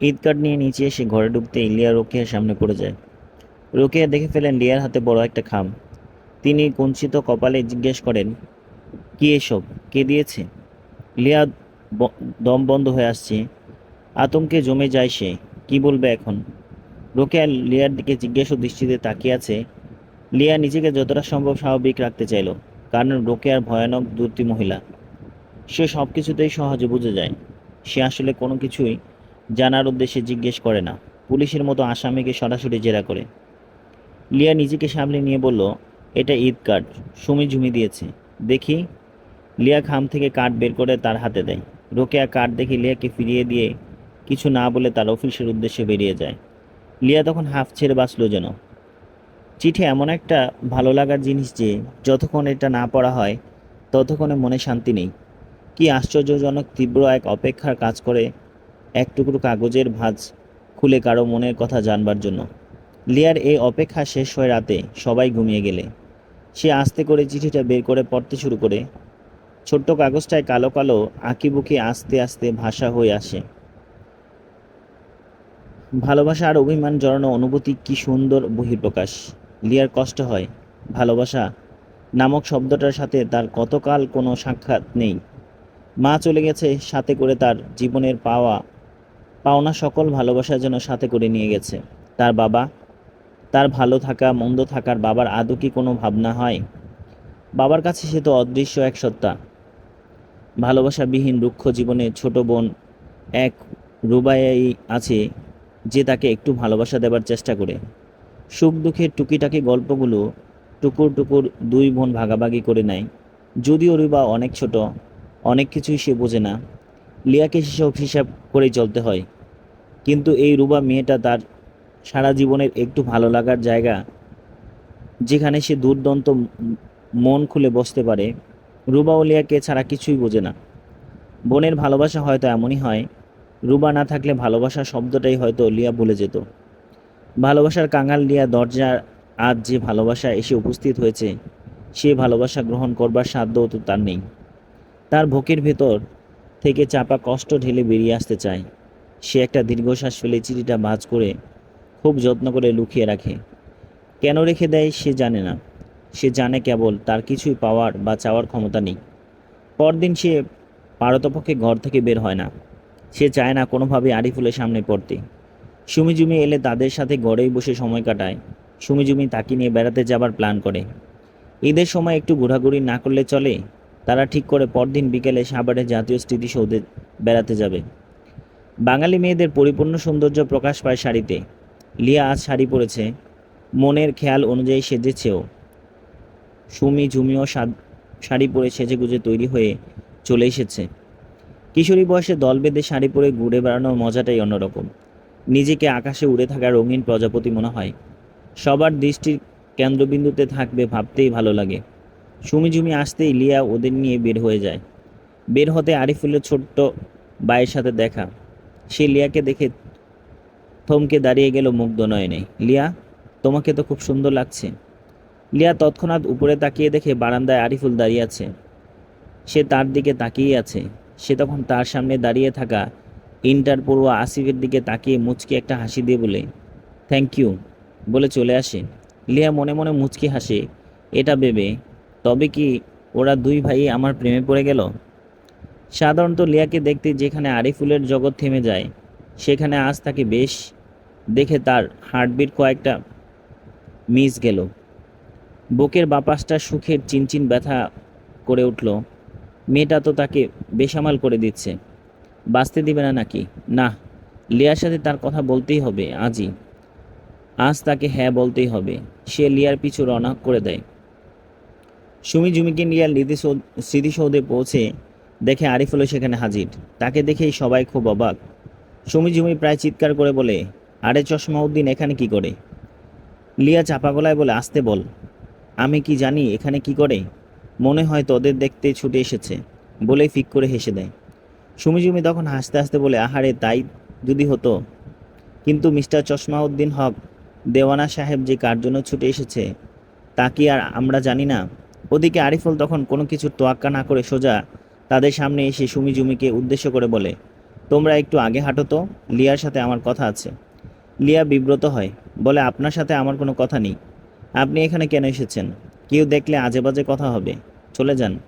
ঈদ নিয়ে নিচে এসে ঘরে ঢুকতে লিয়া রোকেয়ার সামনে পড়ে যায়। রোকেয়া দেখে ফেলেন লিয়ার হাতে বড় একটা খাম। তিনি কুঞ্চিত কপালে জিজ্ঞেস করেন, কি এসব? কে দিয়েছে? লিয়া দম বন্ধ হয়ে আসছে। আতঙ্কে জমে যায় সে, কি বলবে এখন? রোকেয়া লিয়ার দিকে জিজ্ঞাসা দৃষ্টিতে তাকিয়ে আছে। লিয়া নিজেকে যতটা সম্ভব স্বাভাবিক রাখতে চাইল, কারণ রোকেয়ার ভয়ানক দূরতি মহিলা। সে সব কিছুতেই সহজে বুঝে যায়, সে আসলে কোনো কিছুই জানার উদ্দেশ্যে জিজ্ঞেস করে না। পুলিশের মতো আসামিকে সরাসরি জেরা করে। লিয়া নিজেকে সামলে নিয়ে বলল, এটা ঈদ কার্ড। সুমি ঝুমি দিয়েছে। দেখি। লিয়া খাম থেকে কার্ড বের করে তার হাতে দেয়। রোকেয়া কার্ড দেখে লিয়াকে ফিরিয়ে দিয়ে কিছু না বলে তার অফিসের উদ্দেশ্যে বেরিয়ে যায়। লিয়া তখন হাফ ছেড়ে বাঁচলো যেন। চিঠি এমন একটা ভালো লাগার জিনিস যে, যতক্ষণ এটা না পড়া হয়, ততক্ষণে মনে শান্তি নেই। কি আশ্চর্যজনক তীব্র এক অপেক্ষার কাজ করে এক টুকরো কাগজের ভাঁজ খুলে কারও মনের কথা জানবার জন্য। লিয়ার এই অপেক্ষা শেষ হয়ে রাতে, সবাই ঘুমিয়ে গেলে। সে আস্তে করে চিঠিটা বের করে পড়তে শুরু করে। ছোট্ট কাগজটায় কালো কালো, আঁকিবুকি আস্তে আস্তে ভাষা হয়ে আসে। ভালোবাসা আর অভিমান জড়ানো অনুভূতি কি সুন্দর বহিঃপ্রকাশ। লিয়ার কষ্ট হয়। ভালোবাসা নামক শব্দটার সাথে তার কতকাল কোনো সাক্ষাৎ নেই। মা চলে গেছে, সাথে করে তার জীবনের পাওয়া পাওনা সকল ভালোবাসা যেন সাথে করে নিয়ে গেছে। তার বাবা, তার ভালো থাকা, মন্দ থাকার বাবার আদৌ কি কোনো ভাবনা হয়? বাবার কাছে সে তো অদৃশ্য এক সত্তা। ভালোবাসাবিহীন রুক্ষ জীবনে ছোট বোন এক রুবাই আছে যে তাকে একটু ভালোবাসা দেবার চেষ্টা করে। সুখ দুঃখের টুকিটাকি গল্পগুলো টুকুর টুকুর দুই বোন ভাগাভাগি করে নেয়। যদিও রুবা অনেক ছোট, অনেক কিছুই সে বোঝে না। লিয়াকে সেসব হিসাব করেই চলতে হয়। কিন্তু এই রুবা মেয়েটা তার সারা জীবনের একটু ভালো লাগার জায়গা, যেখানে সে দুর্দন্ত মন খুলে বসতে পারে, রুবা ও লিয়াকে ছাড়া কিছুই বোঝে না। বোনের ভালোবাসা হয়তো এমনই হয়, রুবা না থাকলে ভালোবাসা শব্দটাই হয়তো লিয়া ভুলে যেত। ভালোবাসার কাঙাল লিয়া দরজার আজ যে ভালোবাসা এসে উপস্থিত হয়েছে, সে ভালোবাসা গ্রহণ করবার সাধ্যও তো তার নেই। তার ভোকের ভেতর থেকে চাপা কষ্ট ঢেলে বেরিয়ে আসতে চায়। সে একটা দীর্ঘশ্বাস ফেলে চিঠিটা ভাঁজ করে খুব যত্ন করে লুকিয়ে রাখে। কেন রেখে দেয় সে জানে না। সে জানে কেবল তার কিছুই পাওয়ার বা চাওয়ার ক্ষমতা নেই। পরদিন সে পারতপক্ষে ঘর থেকে বের হয় না। সে চায় না কোনোভাবে আরিফুলের সামনে পড়তে। সুমিজুমি এলে তাদের সাথে ঘরেই বসে সময় কাটায়। সুমিজুমি তাকে নিয়ে বেড়াতে যাবার প্ল্যান করে। ঈদের সময় একটু ঘোরাঘুরি না করলে চলে, তারা ঠিক করে পরদিন বিকেলে সাভারের জাতীয় স্মৃতিসৌধে বেড়াতে যাবে। বাঙালি মেয়েদের পরিপূর্ণ সৌন্দর্য প্রকাশ পায় শাড়িতে। লিয়া আজ শাড়ি পরেছে। মনের খেয়াল অনুযায়ী সেজেছেও। সুমি, ঝুমিও শাড়ি পরে সেজে গুজে তৈরি হয়ে চলে এসেছে। কিশোরী বয়সে দল বেঁধে শাড়ি পরে ঘুরে বেড়ানোর মজাটাই অন্যরকম। নিজেকে আকাশে উড়ে থাকা রঙিন প্রজাপতি মনে হয়। সবার দৃষ্টির কেন্দ্রবিন্দুতে থাকবে ভাবতেই ভালো লাগে। সুমি, ঝুমি আসতেই লিয়া ওদের নিয়ে বের হয়ে যায়। বের হতে আরিফুলের ছোট্ট বায়ের সাথে দেখা। সে লিয়াকে দেখে থমকে দাঁড়িয়ে গেল মুগ্ধ নয়নে। লিয়া, তোমাকে তো খুব সুন্দর লাগছে। লিয়া তৎক্ষণাৎ উপরে তাকিয়ে দেখে বারান্দায় আরিফুল দাঁড়িয়ে আছে। সে তার দিকে তাকিয়ে আছে। সে তখন তার সামনে দাঁড়িয়ে থাকা ইন্টার পড়ুয়া আসিফের দিকে তাকিয়ে মুচকি একটা হাসি দিয়ে বলে থ্যাংক ইউ বলে চলে আসে। লিয়া মনে মনে মুচকি হাসে, এটা ভেবে, তবে কি ওরা দুই ভাই আমার প্রেমে পড়ে গেল? সাধারণত লিয়াকে দেখতে যেখানে আরিফুলের জগৎ থেমে যায়, সেখানে আজ তাকে বেশ দেখে তার হার্টবিট কয়েকটা মিস গেল। বুকের বাপাসটা সুখের চিনচিন ব্যথা করে উঠল। মেয়েটা তো তাকে বেসামাল করে দিচ্ছে। বাঁচতে দিবে না নাকি? না, লিয়ার সাথে তার কথা বলতেই হবে আজই। আজ তাকে হ্যাঁ বলতেই হবে। সে লিয়ার পিছু রওনা করে দেয়। সুমি জুমিকে স্মৃতিসৌধ- স্মৃতিসৌধে পৌঁছে দেখে আরিফুলও সেখানে হাজির। তাকে দেখেই সবাই খুব অবাক। সুমি ঝুমি প্রায় চিৎকার করে বলে, আরে চশমা উদ্দিন, এখানে কি করে? লিয়া চাপা গলায় বলে, আসতে বল। আমি কি জানি, এখানে কি করে? মনে হয় তোদের দেখতে ছুটে এসেছে, বলেই ফিক করে হেসে দেয়। সুমিজুমি তখন হাসতে হাসতে বলে, আহারে, তাই যদি হতো। কিন্তু মিস্টার চশমাউদ্দিন হক, দেওয়ানা সাহেব যে কার জন্য ছুটে এসেছে, তা কি আর আমরা জানি না? ওদিকে আরিফুল তখন কোনো কিছু তোয়াক্কা না করে সোজা তাদের সামনে এসে সুমি জুমিকে উদ্দেশ্য করে বলে, তোমরা একটু আগে হাঁটো তো, লিয়ার সাথে আমার কথা আছে। লিয়া বিব্রত হয়, বলে, আপনার সাথে আমার কোনো কথা নেই। আপনি এখানে কেন এসেছেন? কেউ দেখলে আজে বাজে কথা হবে। চলে যান।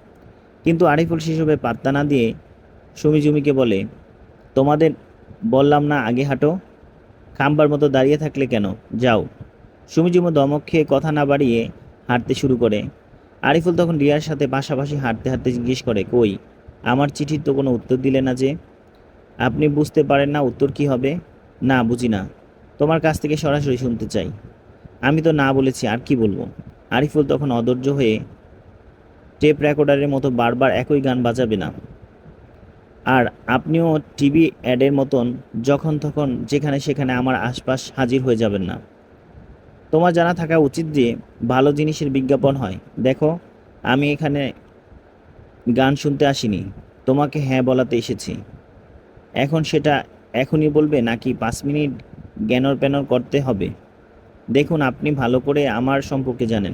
কিন্তু আরিফুল সেসবে পাত্তা না দিয়ে সুমি জুমিকে বলে, তোমাদের বললাম না আগে হাঁটো? খাম্বার মতো দাঁড়িয়ে থাকলে কেন? যাও। সুমিজুমো দমক খেয়ে কথা না বাড়িয়ে হাঁটতে শুরু করে। আরিফুল তখন রিয়ার সাথে পাশাপাশি হাঁটতে হাঁটতে জিজ্ঞেস করে, কই, আমার চিঠির তো কোনো উত্তর দিলে না যে? আপনি বুঝতে পারেন না উত্তর কি হবে? না, বুঝি না। তোমার কাছ থেকে সরাসরি শুনতে চাই। আমি তো না বলেছি, আর কি বলব? আরিফুল তখন অধৈর্য হয়ে টেপ রেকর্ডারের মতো বারবার একই গান বাজাবে না। আর আপনিও টিভি অ্যাডের মতন যখন তখন যেখানে সেখানে আমার আশপাশ হাজির হয়ে যাবেন না। তোমার জানা থাকা উচিত যে ভালো জিনিসের বিজ্ঞাপন হয়। দেখো, আমি এখানে গান শুনতে আসিনি। তোমাকে হ্যাঁ বলাতে এসেছি। এখন সেটা এখনই বলবে নাকি পাঁচ মিনিট জ্ঞানর প্যানর করতে হবে? দেখুন, আপনি ভালো করে আমার সম্পর্কে জানেন।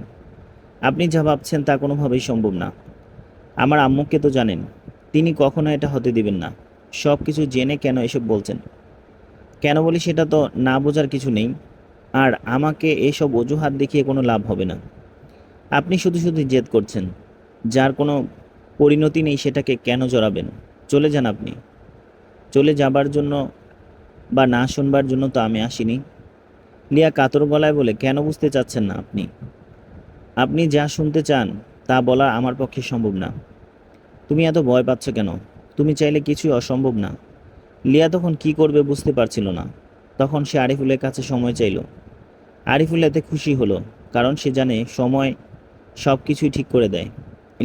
আপনি যা ভাবছেন তা কোনোভাবেই সম্ভব না। আমার আম্মুকে তো জানেন। তিনি কখনো এটা হতে দিবেন না। সব কিছু জেনে কেন এসব বলছেন? কেন বলি সেটা তো না বোঝার কিছু নেই। আর আমাকে এসব অজুহাত দেখিয়ে কোনো লাভ হবে না। আপনি শুধু শুধু জেদ করছেন, যার কোনো পরিণতি নেই সেটাকে কেন জড়াবেন? চলে যান আপনি। চলে যাবার জন্য বা না শুনবার জন্য তো আমি আসিনি। লিয়া কাতর গলায় বলে, কেন বুঝতে চাচ্ছেন না আপনি? আপনি যা শুনতে চান, তা বলা আমার পক্ষে সম্ভব না। তুমি এত ভয় পাচ্ছ কেন? তুমি চাইলে কিছুই অসম্ভব না। লিয়া তখন কি করবে বুঝতে পারছিল না। তখন সে আরিফুলের কাছে সময় চাইল। আরিফুল এতে খুশি হলো, কারণ সে জানে সময় সব কিছুই ঠিক করে দেয়।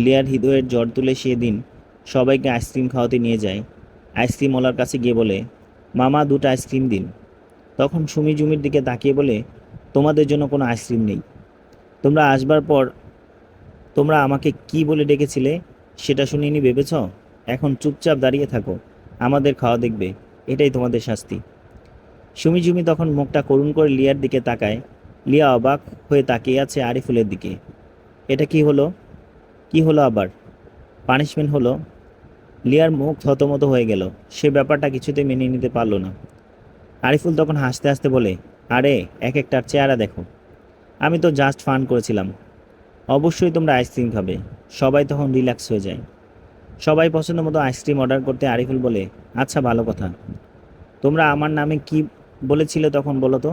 লিয়ার হৃদয়ের জ্বর তুলে সেদিন সবাইকে আইসক্রিম খাওয়াতে নিয়ে যায়। আইসক্রিমওয়ালার কাছে গিয়ে বলে, মামা, দুটো আইসক্রিম দিন। তখন সুমি জুমির দিকে তাকিয়ে বলে, তোমাদের জন্য কোনো আইসক্রিম নেই। তোমরা আসবার পর তোমরা আমাকে কি বলে ডেকেছিলে সেটা শুনিনি ভেবেছ? এখন চুপচাপ দাঁড়িয়ে থাকো, আমাদের খাওয়া দেখবে। এটাই তোমাদের শাস্তি। সুমি জুমি তখন মুখটা করুণ করে লিয়ার দিকে তাকায়। লিয়া অবাক হয়ে তাকিয়ে আছে আরিফুলের দিকে। এটা কি হলো? কি হলো আবার? পানিশমেন্ট হলো? লিয়ার মুখ থতমত হয়ে গেল। সে ব্যাপারটা কিছুতে মেনে নিতে পারল না। আরিফুল তখন হাসতে হাসতে বলে, আরে, এক একটার চেহারা দেখো। আমি তো জাস্ট ফান করেছিলাম। অবশ্যই তোমরা আইসক্রিম খাবে। সবাই তখন রিল্যাক্স হয়ে যায়। সবাই পছন্দ মতো আইসক্রিম অর্ডার করতে আরিফুল বলে আচ্ছা ভালো কথা। তোমরা আমার নামে কি বলেছিলে তখন বলো তো?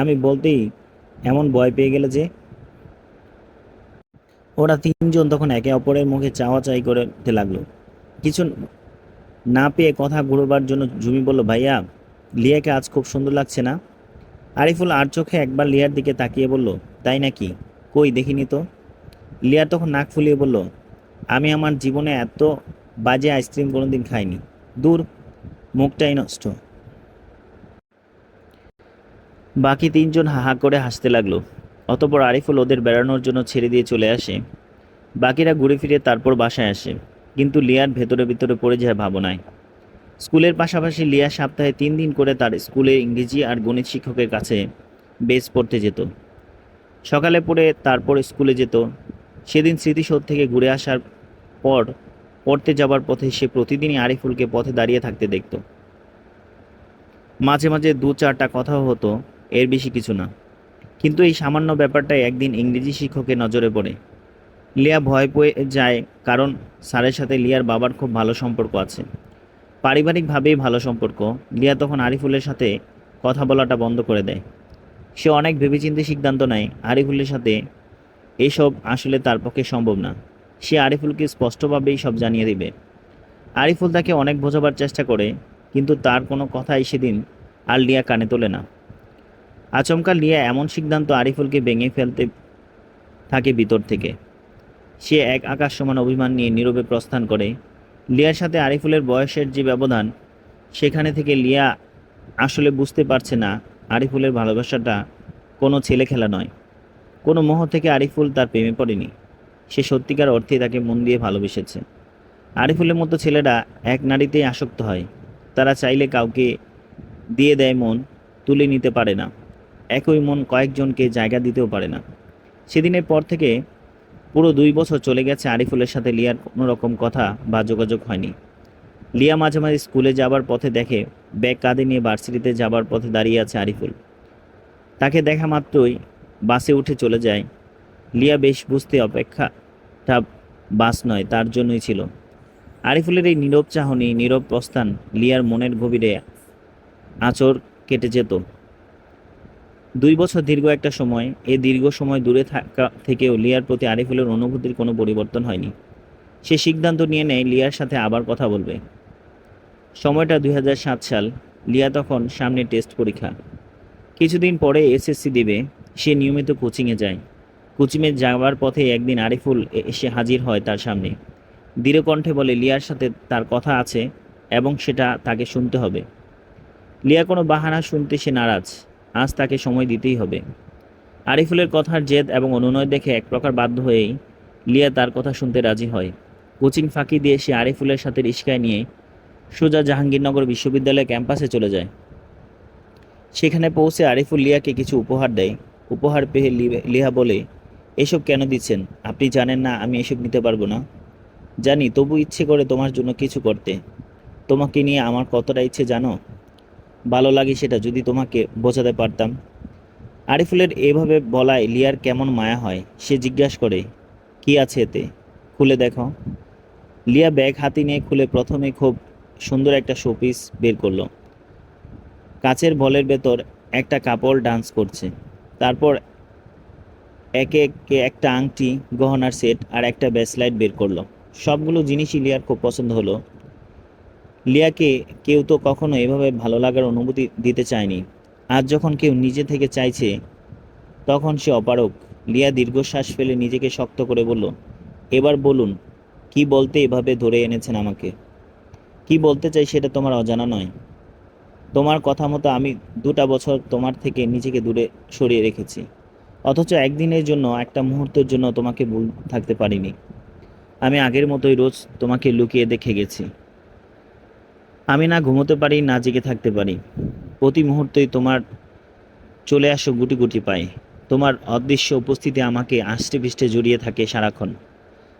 আমি বলতেই এমন ভয় পেয়ে গেলে যে ওরা তিনজন তখন একে অপরের মুখে চাওয়া চাই করতে লাগল। কিছু না পেয়ে কথা ঘুরবার জন্য জুমি বলল, ভাইয়া, লিয়াকে আজ খুব সুন্দর লাগছে না? আরিফুল আর চোখে একবার লিয়ার দিকে তাকিয়ে বলল, তাই নাকি? কই, দেখিনি তো? লিয়ার তখন নাক ফুলিয়ে বলল, আমি আমার জীবনে এত বাজে আইসক্রিম কোনোদিন খাইনি। দূর, মুখটাই নষ্ট। বাকি তিনজন হাহা করে হাসতে লাগল। অতপর আরিফুল ওদের বেড়ানোর জন্য ছেড়ে দিয়ে চলে আসে। বাকিরা ঘুরে ফিরে তারপর বাসায় আসে। কিন্তু লিয়ার ভেতরে ভিতরে পড়ে যায় ভাবনায়। স্কুলের পাশাপাশি লিয়া সপ্তাহে তিন দিন করে তার স্কুলে ইংরেজি আর গণিত শিক্ষকের কাছে বেস পড়তে যেত। সকালে পড়ে তারপর স্কুলে যেত। সেদিন স্মৃতিসৌধ থেকে ঘুরে আসার পর পড়তে যাবার পথে সে প্রতিদিনই আরিফুলকে পথে দাঁড়িয়ে থাকতে দেখত। মাঝে মাঝে দু চারটা কথাও হতো। এর বেশি কিছু না। কিন্তু এই সামান্য ব্যাপারটাই একদিন ইংরেজি শিক্ষকের নজরে পড়ে। লিয়া ভয় পেয়ে যায় কারণ স্যারের সাথে লিয়ার বাবার খুব ভালো সম্পর্ক আছে। পারিবারিকভাবেই ভালো সম্পর্ক, লিয়া তখন আরিফুলের সাথে কথা বলাটা বন্ধ করে দেয়। সে অনেক ভেবেচিন্তে সিদ্ধান্ত নেয়, আরিফুলের সাথে এসব আসলে তার পক্ষে সম্ভব না। সে আরিফুলকে স্পষ্টভাবেই সব জানিয়ে দিবে। আরিফুল তাকে অনেক বোঝাবার চেষ্টা করে, কিন্তু তার কোনো কথাই সেদিন আর লিয়া কানে তোলে না। আচমকা লিয়া এমন সিদ্ধান্ত আরিফুলকে ভেঙে ফেলতে থাকে ভিতর থেকে। সে এক আকাশ সমান অভিমান নিয়ে নীরবে প্রস্থান করে। লিয়ার সাথে আরিফুলের বয়সের যে ব্যবধান, সেখানে থেকে লিয়া আসলে বুঝতে পারছে না আরিফুলের ভালোবাসাটা কোনো ছেলে খেলা নয়। কোনো মোহ থেকে আরিফুল তার প্রেমে পড়েনি। সে সত্যিকার অর্থে তাকে মন দিয়ে ভালোবেসেছে। আরিফুলের মতো ছেলেরা এক নারীতেই আসক্ত হয়। তারা চাইলে কাউকে দিয়ে দেয় মন, তুলে নিতে পারে না। একই মন কয়েকজনকে জায়গা দিতেও পারে না। সেদিনের পর থেকে পুরো দুই বছর চলে গেছে আরিফুলের সাথে লিয়ার কোনো রকম কথা বা যোগাযোগ হয়নি। লিয়া মাঝে মাঝে স্কুলে যাবার পথে দেখে, ব্যাগ কাঁধে নিয়ে ভার্সিটিতে যাবার পথে দাঁড়িয়ে আছে আরিফুল। তাকে দেখা মাত্রই বাসে উঠে চলে যায়। লিয়া বেশ বুঝতে অপেক্ষাটা বাস নয়, তার জন্যই ছিল। আরিফুলের এই নীরব চাহনি, নীরব প্রস্থান লিয়ার মনের গভীরে আঁচড় কেটে যেত। দুই বছর দীর্ঘ একটা সময়, এ দীর্ঘ সময় দূরে থাকা থেকেও লিয়ার প্রতি আরিফুলের অনুভূতির কোনো পরিবর্তন হয়নি। সে সিদ্ধান্ত নিয়ে নেয়, লিয়ার সাথে আবার কথা বলবে। সময়টা দুই হাজার সাত সাল, লিয়া তখন সামনে টেস্ট পরীক্ষা। কিছুদিন পরে এসএসসি দেবে, সে নিয়মিত কোচিংয়ে যায়। কোচিংয়ে যাওয়ার পথে একদিন আরিফুল এসে হাজির হয় তার সামনে। দৃঢ় কণ্ঠে বলে, লিয়ার সাথে তার কথা আছে এবং সেটা তাকে শুনতে হবে। লিয়া কোনো বাহানা শুনতে সে নারাজ। আজ তাকে সময় দিতেই হবে। আরিফুলের কথার জেদ এবং অনুনয় দেখে এক প্রকার বাধ্য হয়েই লিয়া তার কথা শুনতে রাজি হয়। কোচিং ফাঁকি দিয়ে সে আরিফুলের সাথে রিস্কায় নিয়ে সোজা জাহাঙ্গীরনগর বিশ্ববিদ্যালয় ক্যাম্পাসে চলে যায়। সেখানে পৌঁছে আরিফুল লিয়াকে কিছু উপহার দেয়। উপহার পেয়ে লি- লিয়া বলে, এসব কেন দিচ্ছেন? আপনি জানেন না আমি এসব নিতে পারব না। জানি, তবু ইচ্ছে করে তোমার জন্য কিছু করতে। তোমাকে নিয়ে আমার কতটা ইচ্ছে জানো? ভালো লাগে সেটা যদি তোমাকে বোঝাতে পারতাম। আরিফুলের এভাবে বলায় লিয়ার কেমন মায়া হয়, সে জিজ্ঞাসা করে, কি আছে এতে? খুলে দেখো। লিয়া ব্যাগ হাতে নিয়ে খুলে প্রথমে খুব সুন্দর একটা শোপিস বের করল। কাচের বলের ভেতর একটা কাপড় ডান্স করছে। তারপর একে একে একটা আংটি, গহনার সেট আর একটা ব্যাসলাইট বের করল। সবগুলো জিনিসই লিয়ার খুব পছন্দ হলো। লিয়াকে কেউ তো কখনো এভাবে ভালো লাগার অনুভূতি দিতে চায়নি। আজ যখন কেউ নিজে থেকে চাইছে, তখন সে অপারক লিয়া দীর্ঘশ্বাস ফেলে নিজেকে শক্ত করে বলল, এবার বলুন, কি বলতে এভাবে ধরে এনেছেন আমাকে? কি বলতে চাই সেটা তোমার অজানা নয়। তোমার কথা মতো আমি দুটা বছর তোমার থেকে নিজেকে দূরে সরিয়ে রেখেছি। অথচ একদিনের জন্য, একটা মুহূর্তের জন্য তোমাকে ভুল থাকতে পারিনি। আমি আগের মতোই রোজ তোমাকে লুকিয়ে দেখে গেছি। আমি না ঘুমোতে পারি, না জেগে থাকতে পারি। প্রতি মুহূর্তেই তোমার চলে আসো গুটি গুটি পাই তোমার অদৃশ্য উপস্থিতি আমাকে আষ্টে পৃষ্ঠে জড়িয়ে থাকে সারাক্ষণ।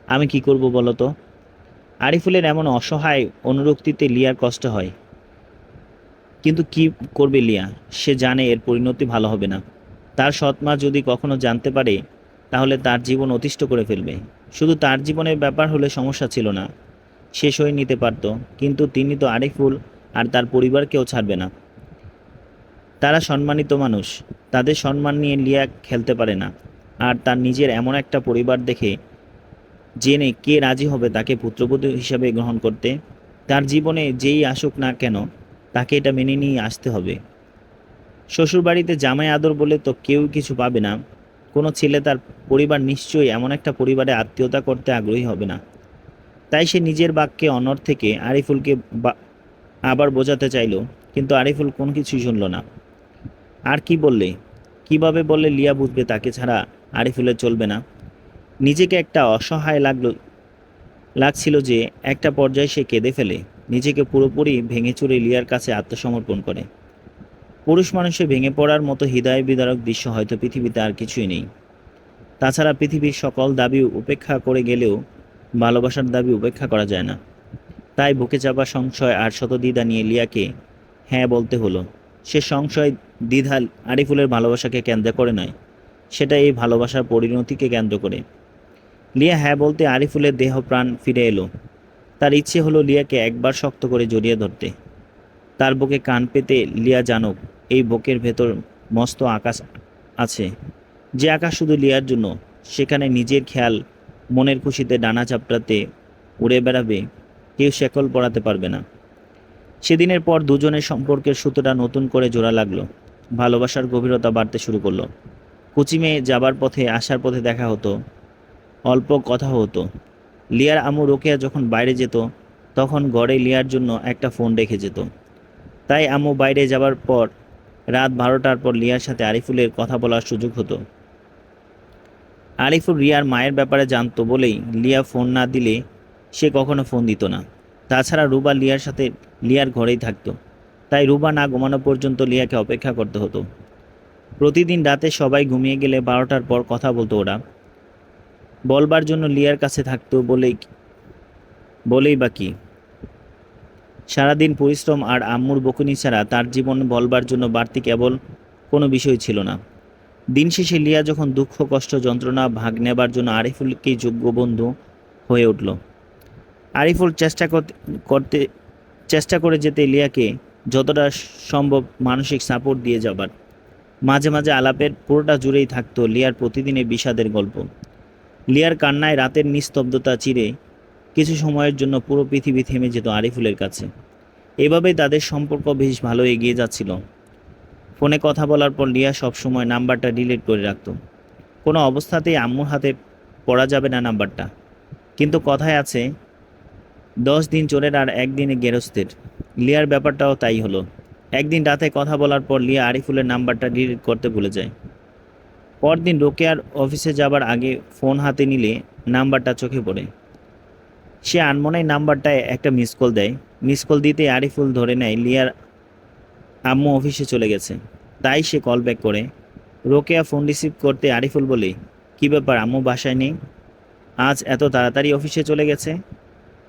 আমি কি করব বলো তো? আরিফুলের এমন অসহায় অনুরক্তিতে লিয়ার কষ্ট হয়। কিন্তু কি করবে লিয়া? সে জানে এর পরিণতি ভালো হবে না। তার সৎমা যদি কখনো জানতে পারে, তাহলে তার জীবন অতিষ্ঠ করে ফেলবে। শুধু তার জীবনের ব্যাপার হলে সমস্যা ছিল না। সে হয়ে নিতে পারত, কিন্তু তিনি তো আরিফুল আর তার পরিবারকেও ছাড়বে না। তারা সম্মানিত মানুষ, তাদের সম্মান নিয়ে লিয়া খেলতে পারে না। আর তার নিজের এমন একটা পরিবার দেখে জেনে কে রাজি হবে তাকে পুত্রবধূ হিসাবে গ্রহণ করতে, তার জীবনে যেই আসুক না কেন, তাকে এটা মেনে নিয়ে আসতে হবে। শ্বশুরবাড়িতে জামাই আদর বলে তো কেউ কিছু পাবে না। কোনো ছেলে তার পরিবার নিশ্চয়ই এমন একটা পরিবারে আত্মীয়তা করতে আগ্রহী হবে না। তাই সে নিজের বাক্যে অনর থেকে আরিফুলকে আবার বোঝাতে চাইল, কিন্তু আরিফুল কোনো কিছুই শুনল না। আর কি বললে? কীভাবে বললে লিয়া বুঝবে তাকে ছাড়া আরিফুলের চলবে না? নিজেকে একটা অসহায় লাগল, লাগছিল যে একটা পর্যায়ে সে কেঁদে ফেলে। নিজেকে পুরোপুরি ভেঙে চুরে লিয়ার কাছে আত্মসমর্পণ করে। পুরুষ মানুষে ভেঙে পড়ার মতো হৃদয় বিদারক দৃশ্য হয়তো পৃথিবীতে আর কিছুই নেই। তাছাড়া পৃথিবীর সকল দাবি উপেক্ষা করে গেলেও ভালোবাসার দাবি উপেক্ষা করা যায় না। তাই বুকে চাপা সংশয় আর শতদ্বিধা নিয়ে লিয়াকে হ্যাঁ বলতে হলো। সে সংশয় দ্বিধা আরিফুলের ভালোবাসাকে কেন্দ্র করে নয়, সেটা এই ভালোবাসার পরিণতিকে কেন্দ্র করে। লিয়া হ্যাঁ বলতে আরিফুলের দেহ প্রাণ ফিরে এলো। তার ইচ্ছে হলো লিয়াকে একবার শক্ত করে জড়িয়ে ধরতে। তার বুকে কান পেতে লিয়া জানুক, এই বুকের ভেতর মস্ত আকাশ আছে। যে আকাশ শুধু লিয়ার জন্য, সেখানে নিজের খেয়াল মনের খুশিতে ডানা চাপড়াতে উড়ে বেড়াবে, কেউ শেকল পড়াতে পারবে না। সেদিনের পর দুজনের সম্পর্কের সুতোটা নতুন করে জোড়া লাগল। ভালোবাসার গভীরতা বাড়তে শুরু করল। কুচিমে যাবার পথে, আসার পথে দেখা হতো। অল্প কথা হতো। লিয়ার আমু রোকেয়া যখন বাইরে যেত, তখন গড়ে লিয়ার জন্য একটা ফোন রেখে যেত। তাই আম্মু বাইরে যাবার পর, রাত বারোটার পর লিয়ার সাথে আরিফুলের কথা বলার সুযোগ হতো। আরিফুল রিয়ার মায়ের ব্যাপারে জানতো বলেই লিয়া ফোন না দিলে সে কখনো ফোন দিত না। তাছাড়া রুবা লিয়ার সাথে লিয়ার ঘরেই থাকত। তাই রুবা না ঘুমানো পর্যন্ত লিয়াকে অপেক্ষা করতে হতো। প্রতিদিন রাতে সবাই ঘুমিয়ে গেলে বারোটার পর কথা বলতো ওরা। বলবার জন্য লিয়ার কাছে থাকতো বলেই বলেই বা কি। সারাদিন পরিশ্রম আর আম্মুর বকুনি ছাড়া তার জীবন বলবার জন্য বাড়তি কেবল কোনো বিষয় ছিল না। দিন শেষে লিয়া যখন দুঃখ, কষ্ট, যন্ত্রণা, ভাগ নেবার জন্য আরিফুলকেই যোগ্য বন্ধু হয়ে উঠল। আরিফুল চেষ্টা করতে, চেষ্টা করে যেতে লিয়াকে যতটা সম্ভব মানসিক সাপোর্ট দিয়ে যাবার। মাঝে মাঝে আলাপের পুরোটা জুড়েই থাকতো লিয়ার প্রতিদিনের বিষাদের গল্প। লিয়ার কান্নায় রাতের নিস্তব্ধতা চিরে কিছু সময়ের জন্য পুরো পৃথিবী থেমে যেত আরিফুলের কাছে। এভাবেই তাদের সম্পর্ক বেশ ভালো এগিয়ে যাচ্ছিল। ফোনে কথা বলার পর লিয়া সবসময় নাম্বারটা ডিলিট করে রাখত। কোনো অবস্থাতেই আম্মুর হাতে পড়া যাবে না নাম্বারটা। কিন্তু কথায় আছে, দশ দিন চোরের আর একদিনে গেরস্তের। লিয়ার ব্যাপারটাও তাই হলো। একদিন রাতে কথা বলার পর লিয়া আরিফুলের নাম্বারটা ডিলিট করতে ভুলে যায়। পরদিন রোকেয়ার অফিসে যাবার আগে ফোন হাতে নিলে নাম্বারটা চোখে পড়ে। সে আনমনেই নাম্বারটায় একটা মিস কল দেয়। মিস কল দিতেই আরিফুল ধরে নেয় লিয়ার আম্মু অফিসে চলে গেছে। তাই সে কল ব্যাক করে, রোকেয়া ফোন রিসিভ করতে আরিফুল বলে, কী ব্যাপার আম্মু, বাসায় নেই? আজ এত তাড়াতাড়ি অফিসে চলে গেছে?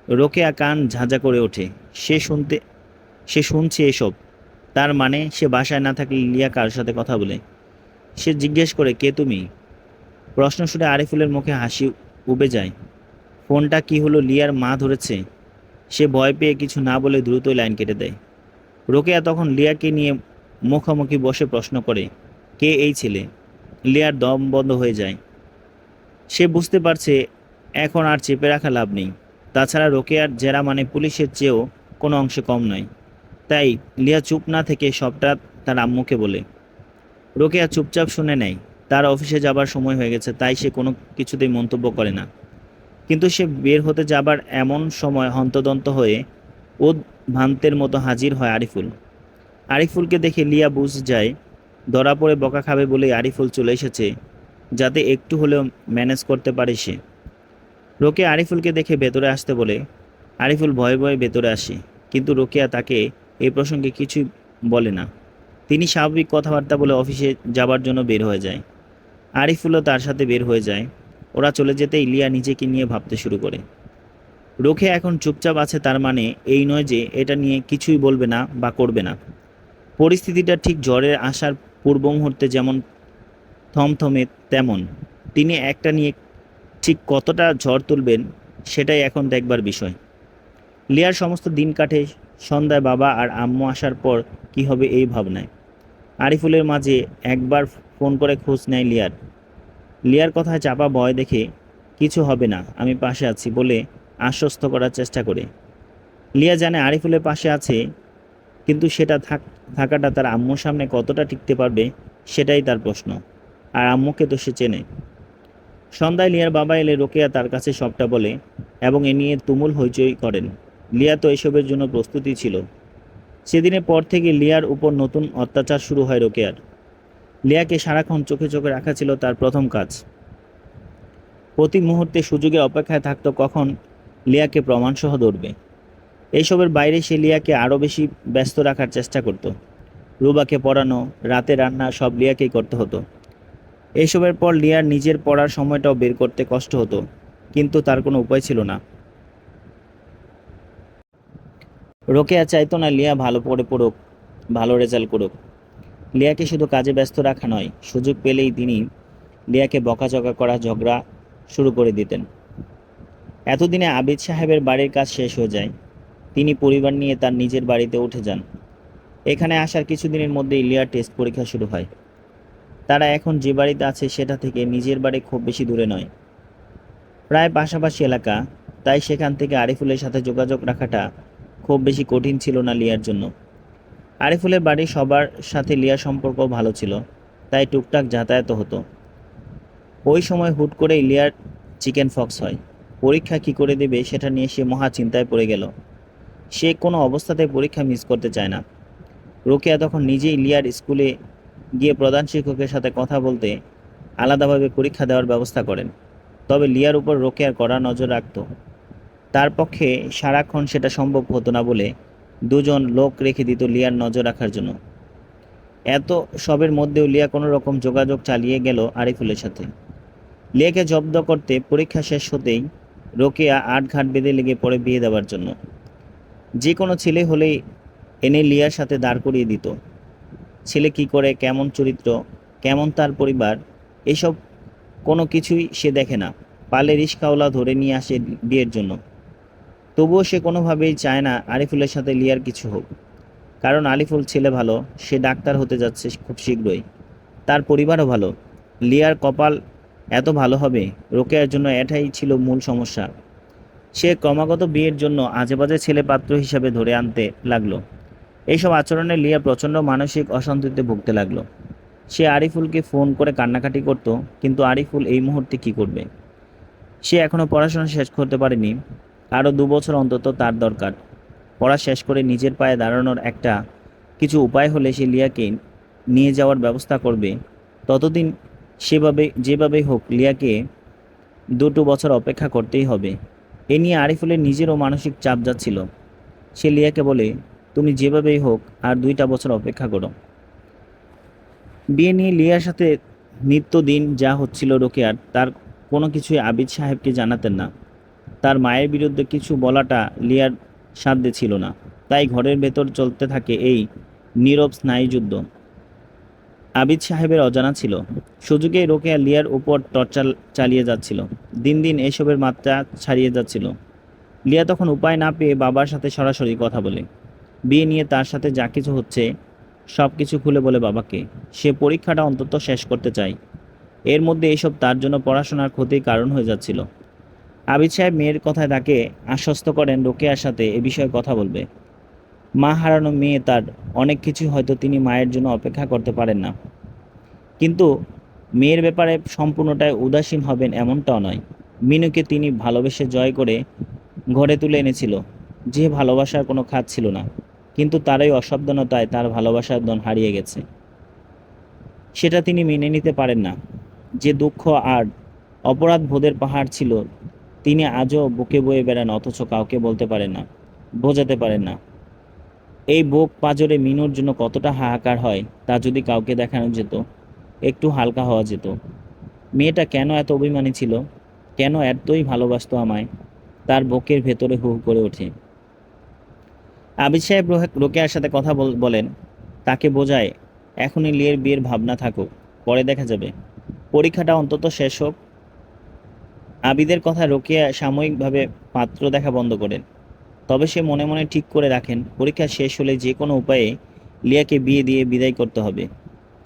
রোকেয়া কান ঝাঁঝা করে ওঠে, সে শুনতে, সে শুনছে এসব। তার মানে সে বাসায় না থাকলে লিয়া কার সাথে কথা বলে? সে জিজ্ঞেস করে, কে তুমি? প্রশ্ন শুনে আরিফুলের মুখে হাসি উবে যায়। ফোনটা কি হলো লিয়ার মা ধরেছে? সে ভয় পেয়ে কিছু না বলে দ্রুতই লাইন কেটে দেয়। রোকেয়া তখন লিয়াকে নিয়ে মুখোমুখি বসে প্রশ্ন করে, কে এই ছেলে লিয়ার দম বন্ধ হয়ে যায়। সে বুঝতে পারছে এখন আর চেপে রাখা লাভ নেই। তাছাড়া রোকেয়ার জেরা মানে পুলিশের চেয়েও কোনো অংশে কম নয়। তাই লিয়া চুপ না থেকে সবটা তার আম্মুকে বলে, রোকেয়া চুপচাপ শুনে নেয়। তার অফিসে যাবার সময় হয়ে গেছে, তাই সে কোনো কিছুতেই মন্তব্য করে না। কিন্তু সে বের হতে যাবার এমন সময় হন্তদন্ত হয়ে ও ভান্তের মতো হাজির হয় আরিফুল। আরিফুলকে দেখে লিয়া বুঝ যায়, ধরা পড়ে বকা খাবে বলেই আরিফুল চলে এসেছে, যাতে একটু হলেও ম্যানেজ করতে পারে সে। রোকে আরিফুলকে দেখে ভেতরে আসতে বলে, আরিফুল, ভয়ে ভয়ে ভেতরে আসে। কিন্তু রোকেয়া তাকে এই প্রসঙ্গে কিছুই বলে না। তিনি স্বাভাবিক কথাবার্তা বলে অফিসে যাবার জন্য বের হয়ে যায়। আরিফুলও তার সাথে বের হয়ে যায়। ওরা চলে যেতে ইলিয়া নিজেকে নিয়ে ভাবতে শুরু করে। রোখে এখন চুপচাপ আছে তার মানে এই নয় যে এটা নিয়ে কিছুই বলবে না বা করবে না। পরিস্থিতিটা ঠিক জ্বরের আসার পূর্ব মুহূর্তে যেমন থমথমে তেমন। তিনি একটা নিয়ে ঠিক কতটা ঝড় তুলবেন সেটাই এখন দেখবার বিষয়। লিয়ার সমস্ত দিন কাটে, সন্ধ্যায় বাবা আর আম্মু আসার পর কি হবে এই ভাবনায়। আরিফুলের মাঝে একবার ফোন করে খোঁজ নেয় লিয়ার। লিয়ার কথায় চাপা ভয় দেখে, কিছু হবে না, আমি পাশে আছি বলে আশ্বস্ত করার চেষ্টা করে। লিয়া জানে আরিফুলের পাশে আছে, কিন্তু সেটা থাক, থাকাটা তার আম্মুর সামনে কতটা টিকতে পারবে সেটাই তার প্রশ্ন, আর আম্মুকে তো সে চেনে। সন্ধ্যায় লিয়ার বাবা এলে রোকেয়া তার কাছে সবটা বলে এবং এ নিয়ে তুমুল হইচই করেন। লিয়া তো এসবের জন্য প্রস্তুতি ছিল। সেদিনের পর থেকে লিয়ার উপর নতুন অত্যাচার শুরু হয় রোকেয়ার। লিয়াকে সারাক্ষণ চোখে চোখে রাখা ছিল তার প্রথম কাজ। প্রতি মুহূর্তে সুযোগের অপেক্ষায় থাকতো কখন লিয়াকে প্রমাণসহ ধরবে। এইসবের বাইরে সে লিয়াকে আরও বেশি ব্যস্ত রাখার চেষ্টা করত। রুবাকে পড়ানো, রাতে রান্না সব লিয়াকেই করতে হতো। এইসবের পর লিয়ার নিজের পড়ার সময়টাও বের করতে কষ্ট হতো, কিন্তু তার কোনো উপায় ছিল না। রোকেয়া চাইতো না লিয়া ভালো পড়ে পড়ুক, ভালো রেজাল্ট করুক। লিয়াকে শুধু কাজে ব্যস্ত রাখা নয়, সুযোগ পেলেই তিনি লিয়াকে বকাঝকা করা ঝগড়া শুরু করে দিতেন। এতদিনে আবিদ সাহেবের বাড়ির কাজ শেষ হয়ে যায়। তিনি পরিবার নিয়ে তার নিজের বাড়িতে উঠে যান। এখানে আসার কিছুদিনের মধ্যে লিয়ার টেস্ট পরীক্ষা শুরু হয়। তারা এখন যে বাড়িতে আছে সেটা থেকে নিজের বাড়ি খুব বেশি দূরে নয়। প্রায় পাশাপাশি এলাকা, তাই সেখান থেকে আরিফুলের সাথে যোগাযোগ রাখাটা খুব বেশি কঠিন ছিল না লিয়ার জন্য। আরিফুলের বাড়ি সবার সাথে লিয়ার সম্পর্ক ভালো ছিল, তাই টুকটাক যাতায়াত হতো। ওই সময় হুট করে লিয়ার চিকেন ফক্স হয়। পরীক্ষা কি করে দেবে সেটা নিয়ে সে মহা চিন্তায় পড়ে গেল। সে কোনো অবস্থাতে পরীক্ষা মিস করতে চায় না। রোকেয়া তখন নিজেই লিয়ার স্কুলে গিয়ে প্রধান শিক্ষকের সাথে কথা বলতে আলাদাভাবে পরীক্ষা দেওয়ার ব্যবস্থা করেন। তবে লিয়ার উপর রোকেয়ার কড়া নজর রাখত। তার পক্ষে সারাক্ষণ সেটা সম্ভব হতো না বলে দুজন লোক রেখে দিত লিয়ার নজর রাখার জন্য। এত সবের মধ্যেও লিয়া কোনো রকম যোগাযোগ চালিয়ে গেল আরিফুলের সাথে। লিয়াকে জব্দ করতে পরীক্ষা শেষ হতেই রোকেয়া আট ঘাট বেঁধে লেগে পড়ে বিয়ে দেওয়ার জন্য। যে কোনো ছেলে হলেই এনে লিয়ার সাথে দাঁড় করিয়ে দিত। ছেলে কি করে, কেমন চরিত্র, কেমন তার পরিবার, এসব কোনো কিছুই সে দেখে না। পালে রিস্কাওয়ালা ধরে নিয়ে আসে বিয়ের জন্য। তবুও সে কোনোভাবেই চায় না আরিফুলের সাথে লিয়ার কিছু হোক। কারণ আলিফুল ছেলে ভালো, সে ডাক্তার হতে যাচ্ছে খুব শীঘ্রই। তার পরিবারও ভালো। লিয়ার কপাল এত ভালো হবে? রোকেয়ার জন্য এটাই ছিল মূল সমস্যা। সে ক্রমাগত বিয়ের জন্য আজেবাজে ছেলে পাত্র হিসাবে ধরে আনতে লাগল। এইসব আচরণে লিয়া প্রচণ্ড মানসিক অশান্তিতে ভুগতে লাগল। সে আরিফুলকে ফোন করে কান্নাকাটি করত, কিন্তু আরিফুল এই মুহূর্তে কি করবে? সে এখনও পড়াশোনা শেষ করতে পারেনি। আরও দু বছর অন্তত তার দরকার। পড়া শেষ করে নিজের পায়ে দাঁড়ানোর একটা কিছু উপায় হলে সে লিয়াকে নিয়ে যাওয়ার ব্যবস্থা করবে। ততদিন সেভাবে যেভাবেই হোক লিয়াকে দুটো বছর অপেক্ষা করতেই হবে। এ নিয়ে আরিফুলের নিজেরও মানসিক চাপ যাচ্ছিল। সে লিয়াকে বলে, তুমি যেভাবেই হোক আর দুইটা বছর অপেক্ষা করো। বিয়ে নিয়ে লিয়ার সাথে নিত্যদিন যা হচ্ছিল রোকেয়ার, তার কোনো কিছুই আবিদ সাহেবকে জানাতেন না। তার মায়ের বিরুদ্ধে কিছু বলাটা লিয়ার সাধ্যে ছিল না। তাই ঘরের ভেতর চলতে থাকে এই নীরব স্নায়ুযুদ্ধ। আবিদ সাহেবের অজানা ছিল। সুযোগে রোকেয়া লিয়ার উপর টর্চার চালিয়ে যাচ্ছিল। দিন দিন এসবের মাত্রা ছাড়িয়ে যাচ্ছিল। লিয়া তখন উপায় না পেয়ে বাবার সাথে সরাসরি কথা বলে। বিয়ে নিয়ে তার সাথে যা কিছু হচ্ছে, সব কিছু খুলে বলে বাবাকে। সে পরীক্ষাটা অন্তত শেষ করতে চায়। এর মধ্যে এসব তার জন্য পড়াশোনার ক্ষতির কারণ হয়ে যাচ্ছিল। আবিদ সাহেব মেয়ের কথায় তাকে আশ্বস্ত করেন রোকেয়ার সাথে এ বিষয়ে কথা বলবে। মা হারানো মেয়ে তার অনেক কিছু হয়তো তিনি মায়ের জন্য অপেক্ষা করতে পারেন না। কিন্তু মেয়ের ব্যাপারে সম্পূর্ণটাই উদাসীন হবেন এমনটাও নয়। মিনুকে তিনি ভালোবেসে জয় করে ঘরে তুলে এনেছিল। যে ভালোবাসার কোনো খাত ছিল না। কিন্তু তারই অসাবধানতায় তার ভালোবাসার দন হারিয়ে গেছে। সেটা তিনি মেনে নিতে পারেন না। যে দুঃখ আর অপরাধ বোধের পাহাড় ছিল, তিনি আজও বুকে বয়ে বেড়ান, অথচ কাউকে বলতে পারেন না, বোঝাতে পারেন না। এই বুক পাজরে মিনুর জন্য কতটা হাহাকার হয়, তা যদি কাউকে দেখানো যেত, একটু হালকা হওয়া যেত। মেয়েটা কেন এত অভিমানী ছিল? কেন এতই ভালোবাসতো আমায়? তার বুকের ভেতরে হু করে ওঠে। আবিদ সাহেব রোকেয়ার সাথে কথা বল- বলেন, তাকে বোঝায়, এখনই লিয়ের বিয়ের ভাবনা থাকুক, পরে দেখা যাবে। পরীক্ষাটা অন্তত শেষ হোক। আবিদের কথা রোকেয়া সাময়িকভাবে পাত্র দেখা বন্ধ করেন। তবে সে মনে মনে ঠিক করে রাখেন, পরীক্ষা শেষ হলে যে কোনো উপায়ে লিয়াকে বিয়ে দিয়ে বিদায় করতে হবে।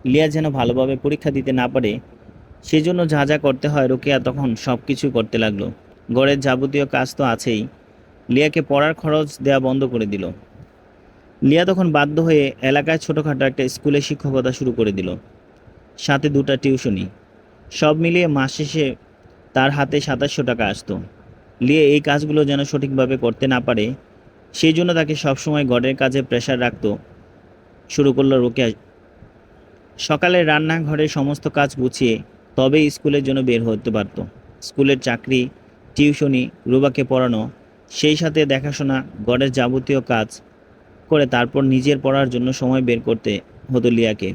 লিয়া যেন ভালোভাবে পরীক্ষা দিতে না পারে, সেজন্য যা যা করতে হয় রোকেয়া তখন সব কিছু করতে লাগল। গড়ের যাবতীয় কাজ তো আছেই। লিয়াকে পড়ার খরচ দেওয়া বন্ধ করে দিল। লিয়া তখন বাধ্য হয়ে এলাকায় ছোটোখাটো একটা স্কুলে শিক্ষকতা শুরু করে দিল। সাথে দুটো টিউশনি সব মিলিয়ে মাস শেষে তার হাতে সাতাশশো টাকা আসতো। লিয়ে এই কাজগুলো যেন সঠিকভাবে করতে না পারে, সেই জন্য তাকে সবসময় ঘরের কাজে প্রেশার রাখত। শুরু করল রোকেয়া। সকালে রান্নাঘরের সমস্ত কাজ গুছিয়ে তবেই স্কুলের জন্য বের হতে পারত। স্কুলের চাকরি, টিউশনি, রুবাকে পড়ানো, সেই সাথে দেখাশোনা ঘরের যাবতীয় কাজ করে তারপর নিজের পড়ার জন্য সময় বের করতে হতো লিয়াকে।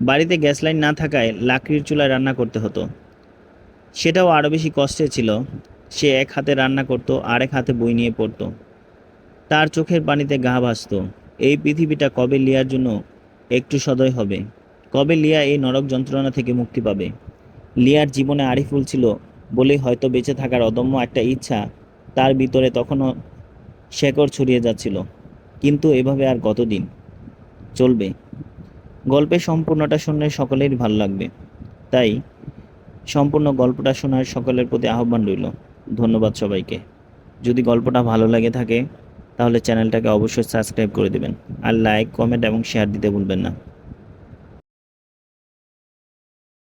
বাড়িতে গ্যাস লাইন না থাকায় লাকড়ির চুলায় রান্না করতে হতো। সেটাও আরও বেশি কষ্টের ছিল। সে এক হাতে রান্না করত আর এক হাতে বই নিয়ে পড়তো। তার চোখের পানিতে গা ভাসত। এই পৃথিবীটা কবে লিয়ার জন্য একটু সদয় হবে? কবে লিয়া এই নরক যন্ত্রণা থেকে মুক্তি পাবে? লিয়ার জীবনে আরিফুল ছিল বলেই হয়তো বেঁচে থাকার অদম্য একটা ইচ্ছা তার ভিতরে তখনও শেকড় ছড়িয়ে যাচ্ছিল। কিন্তু এভাবে আর কতদিন? চলবে। গল্পের সম্পূর্ণটা শুনলে সকলেরই ভালো লাগবে। তাই সম্পূর্ণ গল্পটা শোনার সকলের প্রতি আহ্বান রইল। ধন্যবাদ সবাইকে। যদি গল্পটা ভালো লাগে থাকে, তাহলে চ্যানেলটাকে অবশ্যই সাবস্ক্রাইব করে দেবেন। আর লাইক, কমেন্ট এবং শেয়ার দিতে ভুলবেন না।